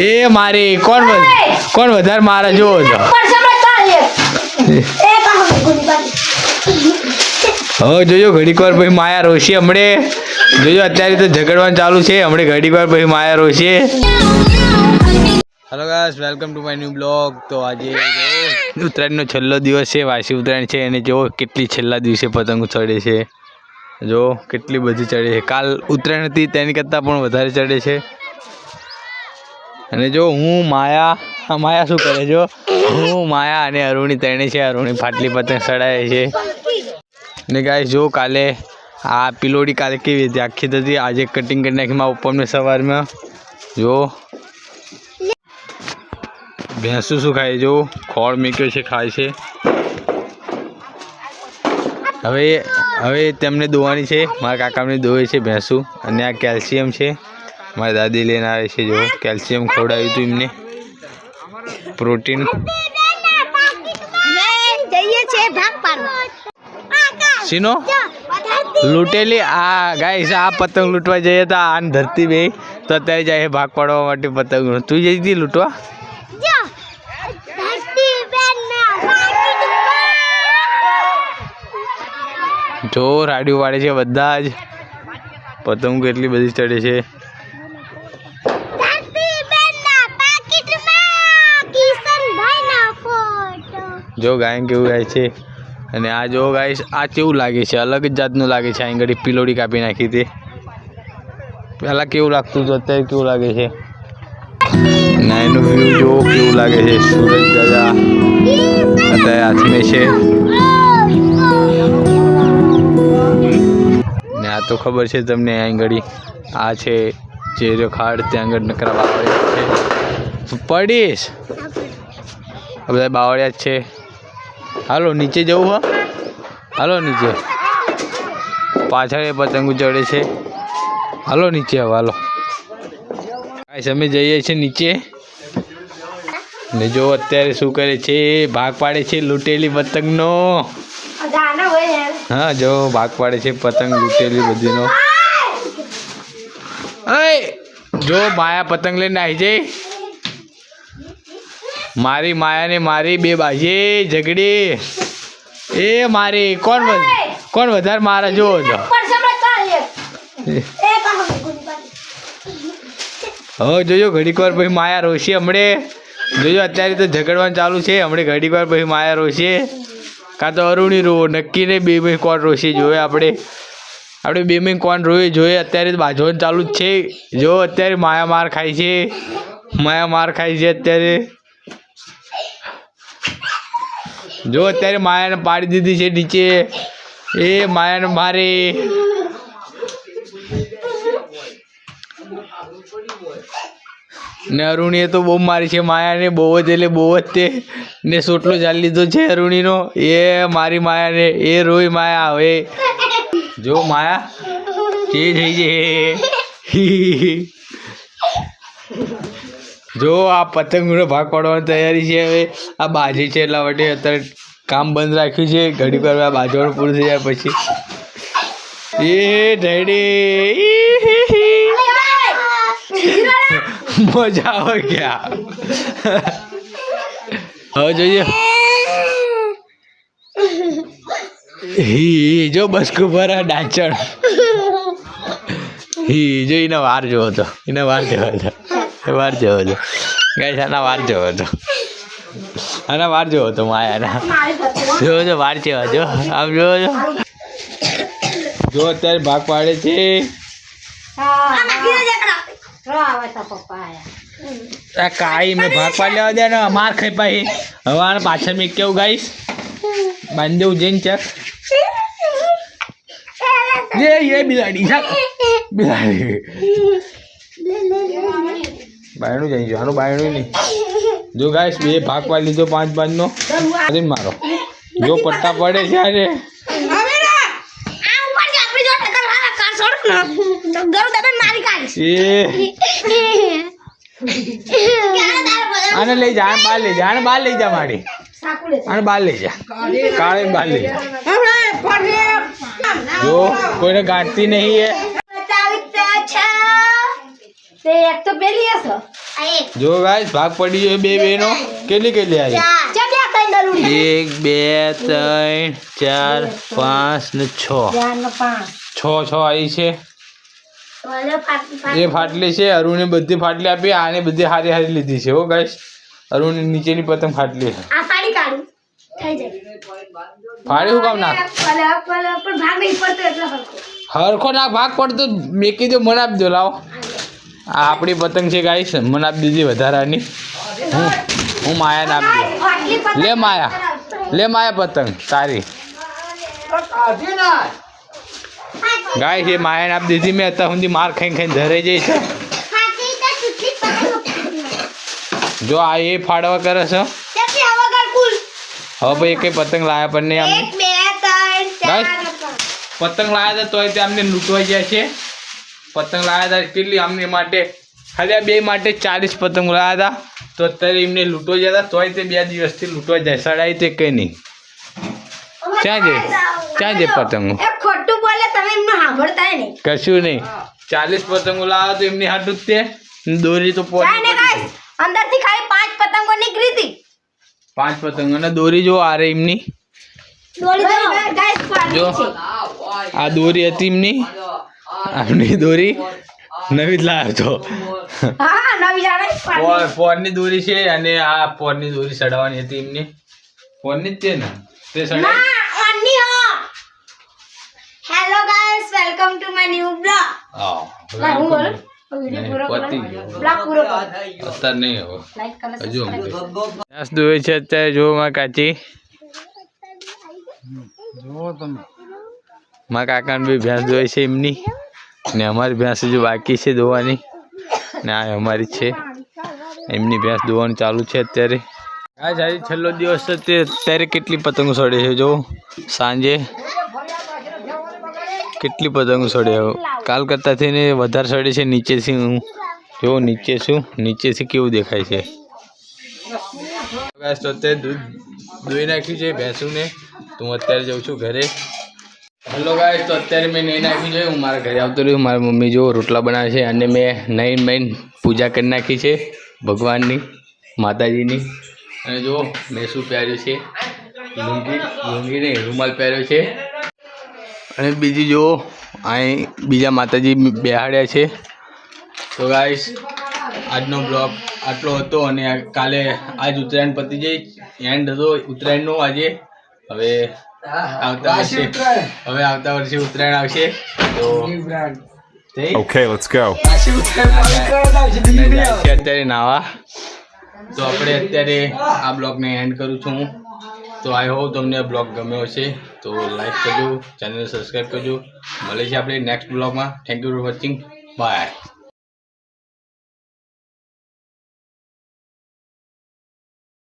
એ મારી કોણ કોણ વધારે મારે જોવો છો? હવે જોજો ઘડીક વાર પછી માયા રોશી હમણે. જોજો અત્યારે તો ઝઘડવાનું ચાલુ છે. હમણે ઘડીક વાર પછી માયા રોશી. Hello guys welcome to my new blog તો આજે ઉત્તરાયણનો છેલ્લો દિવસ છે વાસી ઉત્તરાયણ છે. અને જો કેટલી છેલ્લા દિવસે પતંગો ચડે છે. જો કેટલી બધી ચડે છે. કાલ ઉત્તરાયણ હતી તેની કરતાં પણ વધારે ચડે છે. અને જો હું, માયા માયા શું કરે જો? હું, માયા અને અરુણી ત્રણે છે, અરુણી ફાટલી પતંગ ચડાવે છે. ને ગાય જો કાલે, આ પિલોડી કાલે કેવી હતી? આખી હતી, આજે કટિંગ કરી નાખી મારા ઉપરને સવારમાં. જો. ભેંસું શું ખાય જો? ખોળ મીક્યો છે, ખાય છે. હવે હવે તેમને દોવાની છે, મારા કાકાને દોવે છે ભેંસું. અને આ કેલ્શિયમ છે. મારી દાદી લઈને આવે છે જો, કેલ્શિયમ ખવડાવ્યું હતું એમને. પ્રોટીન. સીનો લૂંટેલી? આ ગાઈસ આ પતંગ લૂંટવા જઈએ તો આન ધરતી બે તો અત્યારે જાય ભાગ પાડવા માટે પતંગ તું જઈ હતી લૂંટવા? જો રાડિયો વાળે છે બધા જ. પતંગ કેટલી બધી ચડે છે ધરતી બેન ના પાકીટમાં કિશનભાઈ ના ફોટો જો ગાય કેવું ગાય છે? અને આ જો ગાય આ કેવું લાગે છે? અલગ જ જાતનું લાગે છે. આ ઘડી પિલોડી કાપી નાખી હતી. પહેલાં કેવું લાગતું હતું, અત્યારે કેવું લાગે છે? ના એનું વ્યૂ જો કેવું લાગે છે, સૂરજ દાદા અત્યારે હાથમે છે. ને આ તો ખબર છે તમને ઘડી. આ છે ચેરિયો ખાડ ત્યાં આગળ નકરા બાવળિયા છે. પડીશ. બધા બાવળિયા જ છે. હાલો નીચે જવું હા. હાલો નીચે. પાછળ એ પતંગો ચડે છે. હાલો નીચે હવે હાલો. ગાઈસ અમે જઈએ છીએ નીચે. ને જો અત્યારે શું કરે છે? ભાગ પાડે છે લૂંટેલી પતંગનો. હા જો ભાગ પાડે છે પતંગ લૂંટેલી બધીનો. અય જો માયા પતંગ લઈને આવી જઈ. મારી માયાને મારી બે બાજી ઝઘડી. એ મારી કોણ કોણ વધારે મારા જોવો ગુની હવે જોજો ઘડીક વાર પછી માયા રોશી હમણે. જોજો અત્યારે તો ઝઘડવાનું ચાલુ છે. હમણે ઘડીક વાર પછી માયા રોશી. કાં તો અરુણી રોવો નક્કી નહીં બે મેં કોણ રોશી જોવે આપણે. આપણે બે મેં કોણ રોવે જોઈએ. અત્યારે બાજવાનું ચાલુ જ છે. જો અત્યારે માયા માર ખાય છે. માયા માર ખાય છે અત્યારે. જો અત્યારે માયાને પાડી દીધી છે નીચે. એ માયાને મારે. ને અરુણીએ તો બહુ મારી છે માયાને, બહુ જ એટલે બહુ જ તે. ને સોટલો ચાલી લીધો છે અરુણીનો. એ મારી માયાને, એ રોઈ માયા હવે. જો માયા, તે થઈ છે જો આ પતંગનો ભાગ પાડવાની તૈયારી છે હવે. આ બાજી છે એટલા માટે અત્યારે કામ બંધ રાખ્યું છે. ઘડી પર આ બાજવાનું પૂરું થઈ જાય પછી. એ ડેડી. મજા આવે ગયા હવે જોઈએ. હી જો બસ કુભારા ડાચણ. હી જો એના વાર જોવો હતો એના વાર કહેવાય વાર જોવો હતો ગાઈસ, આના વાર જોવો હતો. આના વાર જોવો હતો માયાના. જોવો છો, વાર જેવા જો આમ જોવો છો. જો અત્યારે ભાગ પાડે છે. આ કાઈ મેં ભાગ પાડી લેવા દે ને માર ખાઈ પાઈ હવે પાછળ મેં કેવું ગાઈશ બાંધી દેવું જઈને ચક જે બિલાડી છે બિલાડી. બાયણું જઈ ગયું. આનું બાયણું નહીં. જો ગાઈશ બે ભાગ પાડી લીધો પાંચ પાંચનો. અરે મારો. જો પટ્ટા પડે છે આજે. આ ઉપર જે આપણી જો ટકર હારા કાર છોડ ને તો ગરુ દાદા મારી કાઢીશ એ. ક્યારે તારે બોલે આને લઈ જા બાર લઈ જા આને બહાર લઈ જા મારી. આને બહાર લઈ જા. કાળે બહાર લઈ જા. જો કોઈને ગાંઠતી નહીં એ. બતાવી તો એક તો પેલી હશે જો ગાઈસ ભાગ પડી ગયો બે બેનો કેટલી કેટલી આવી ચાર ચાર ત્રણ દલુડી એક બે ત્રણ ચાર પાંચ ને છ ચાર ને પાંચ છ છ આવી છે એ ફાટલી છે અરુણે બધી ફાટલી આપી આને બધી હારી હારી લીધી છે હો ગાઈસ અરુણ નીચેની પતંગ ફાટલી છે આ ફાડી કાઢું થઈ જાય ફાડી હું કામ નાખ પલે પલે ભાગ નહીં પડતો એટલે હરખો હરખો નાખ ભાગ પડતો મેકી દો મને આપી દો લાવો આ આપણી પતંગ છે ગાઈસ. મને આપી દીધી વધારાની. હું હું માયાને આપી દઉં લે માયા. લે માયા પતંગ તારી. ગાય છે માયાને આપી દીધી. મેં અત્યાર સુધી માર ખાઈ ખાઈને ધરાઈ જઈ છે. જો આ એ ફાડવા કરે છે. હવે ભાઈ કઈ પતંગ લાયા પણ નહીં એક બે ત્રણ ચાર Guys. ને પાંચ. પતંગ લાયા હતા તોય તે અમને લૂંટવાઈ જાય છે. પતંગ લાવ્યા હતા કેટલી અમને માટે? ખાલી આ બે માટે ચાલીસ પતંગ લાવ્યા હતા તો અત્યારે એમને લૂંટો જતા હતા તોય તે બે દિવસથી લૂંટવા જાય. સડાય તે કંઈ નહીં. ક્યાં છે? ક્યાં છે પતંગો? ખોટું બોલે તમે એમને સાંભળતા નહીં. કશું નહીં. ચાલીસ પતંગો લાવ્યા તો એમની હાટું જ તે. દોરી તો પહોંચી અંદરથી ખાલી પાંચ પતંગો નીકળી હતી. પાંચ પતંગો અને દોરી જો આ રે એમની જો. આ દોરી હતી એમની. આમની દોરી નવી જ લાવ્યો તો. પોરની દોરી છે અને આ પોરની દોરી સડાવવાની હતી એમની. ફોનની જ છે ને? તે હો. Hello guys welcome to my new blog હા હું બોલું? ભેંસ દોવે છે અત્યારે જો માં કાચી. માં કાકાને બી ભેંસ દોવે છે એમની. ને અમારી ભેંસ હજુ બાકી છે દોવાની. ને આ અમારી છે. એમની ભેંસ દોવાનું ચાલુ છે અત્યારે. આ આજે છેલ્લો દિવસ છે તે. અત્યારે કેટલી પતંગો સડે છે જો સાંજે કેટલી પતંગો સડે કાલકત્તાથી થઈને વધારે સડે છે. નીચેથી હું જો નીચે છું નીચેથી કેવું દેખાય છે. અત્યારે દૂધ દોઈ નાખ્યું છે ભેંસુને. તો હું અત્યારે જાઉં છું ઘરે. હેલો ગાઈસ તો અત્યારે મેં નહીં નાખ્યું છે હું મારા ઘરે આવતો રહ્યું, મારી મમ્મી જો રોટલા બનાવે છે, અને મેં નહીં મેન પૂજા કરી નાખી છે, ભગવાનની, માતાજીની. અને જો મેં શું પહેર્યું છે? લુંગી લુંગી રૂમાલ પહેર્યો છે. અને બીજી જો અહીં બીજા માતાજી બેહાડ્યા છે. તો ગાઈસ આજનો બ્લોગ આટલો હતો, અને કાલે આજ ઉત્તરાયણ પતી જઈ એન્ડ હતો, ઉત્તરાયણનો આજે. હવે આવતા વર્ષે. હવે આવતા વર્ષે ઉત્તરાયણ આવશે. તો જય Okay, let's go. અને જાય છે અત્યારે નાવા. તો આપણે અત્યારે આ બ્લોગને એન્ડ કરું છું હું. તો આઈ હોપ તમને આ બ્લોગ ગમ્યો હશે. તો લાઈક કરજો ચેનલ સબસ્ક્રાઈબ કરજો. મળે છે આપણે નેક્સ્ટ બ્લોગમાં. Thank you for watching bye